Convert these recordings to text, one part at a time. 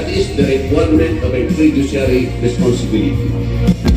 that is the requirement of a fiduciary responsibility.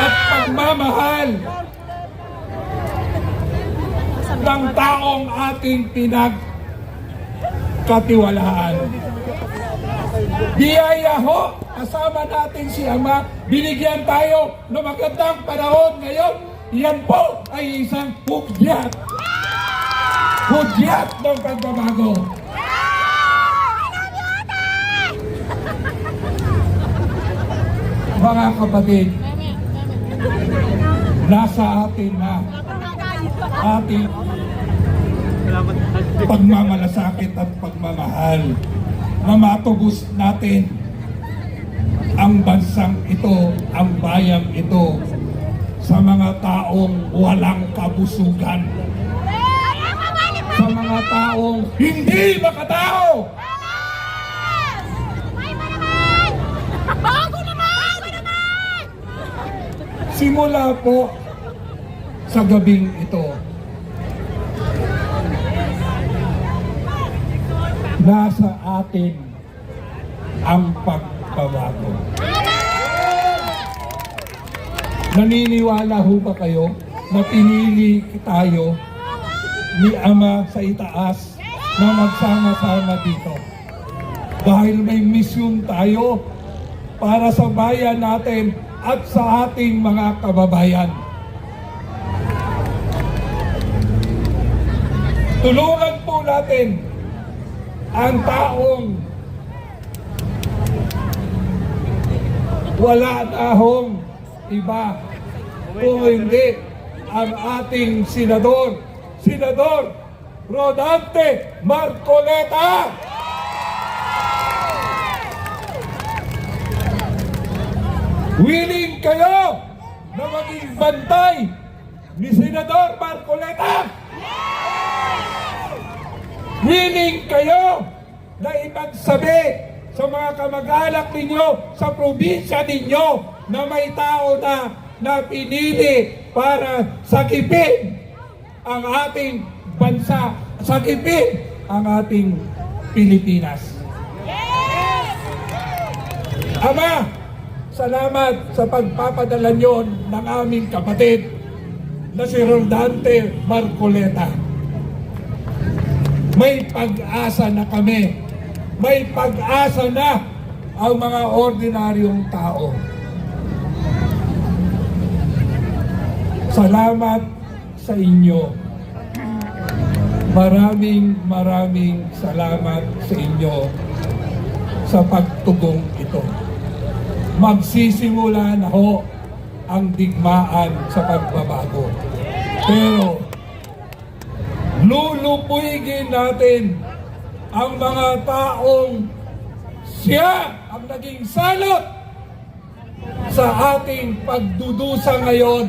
At pagmamahal ng taong ating pinagkatiwalaan. Biyaya ho, kasama natin si Ama, binigyan tayo ng magandang panahon ngayon. Yan po ay isang hugyat hudyat ng pagbabago. Mga kapatid, nasa atin na ating pagmamalasakit at pagmamahal na matubos natin ang bansang ito, ang bayang ito sa mga taong walang kabusugan sa mga taong hindi makatao. Bago! Simula po sa gabing ito, nasa atin ang pagbabago. Naniniwala ho ba kayo na pinili tayo ni Ama sa itaas na magsama-sama dito? Dahil may misyon tayo para sa bayan natin at sa ating mga kababayan. Tulungan po natin ang taong wala na hong iba kung hindi ang ating senador, Senador Rodante Marcoleta! Willing kayo na maging bantay ni Senador Marcoleta? Willing kayo na ipagsabi sa mga kamag-anak ninyo sa probinsya ninyo na may tao na na pinili para sakipin ang ating bansa, sakipin ang ating Pilipinas. Ama, salamat sa pagpapadala nyo ng aming kapatid na si Rodante Marcoleta. May pag-asa na kami. May pag-asa na ang mga ordinaryong tao. Salamat sa inyo. Maraming maraming salamat sa inyo sa pagtugong ito. Magsisimula na ho ang digmaan sa pagbabago. Pero lulupuyigin natin ang mga taong siya ang naging salot sa ating pagdudusa ngayon.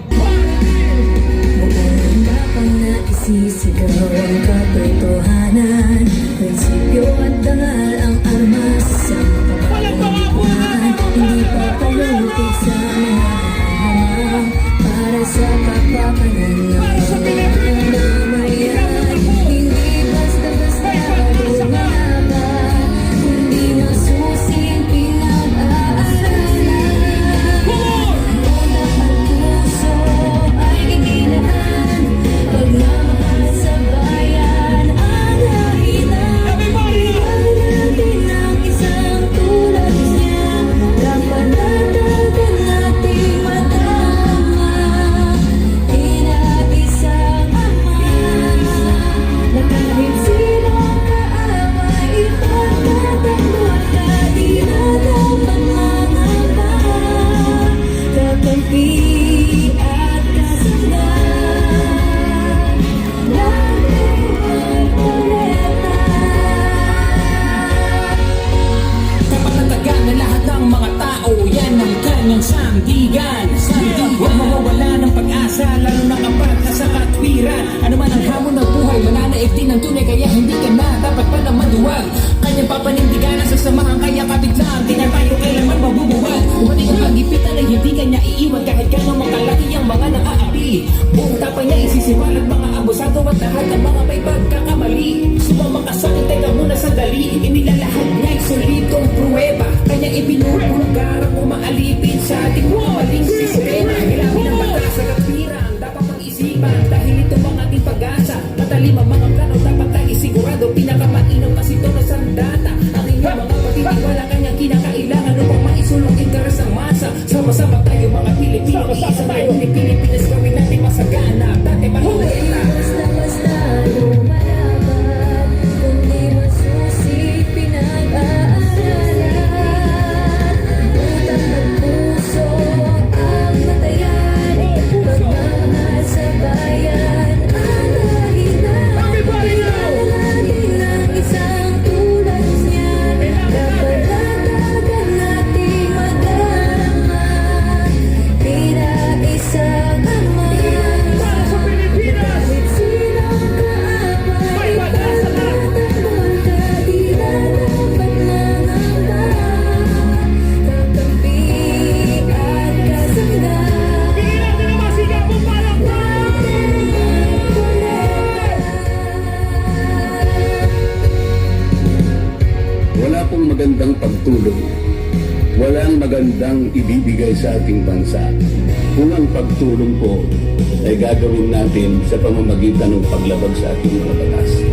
Naisisigaw ang katotohanan Prinsipyo at dangal ang armas sa Hindi pa palugit sa mga ibinubulgar ang umaalipin sa ating mga maling sistema Hilangin ang batas sa kapirang Dapat pag-isipan dahil ito ang ating pag-asa. Matalim ang mga plano dapat tayo isigurado Pinakamainaw kasi ito na sandata Ang inyong mga patitiwala kanyang kinakailangan Upang maisulong interes ang masa. Sama-sama tayo mga Pilipino Iisa tayo Pilipinas Walang magandang ibibigay sa ating bansa. Kung ang pagtulong po ay gagawin natin sa pamamagitan ng paglabag sa ating mga batas.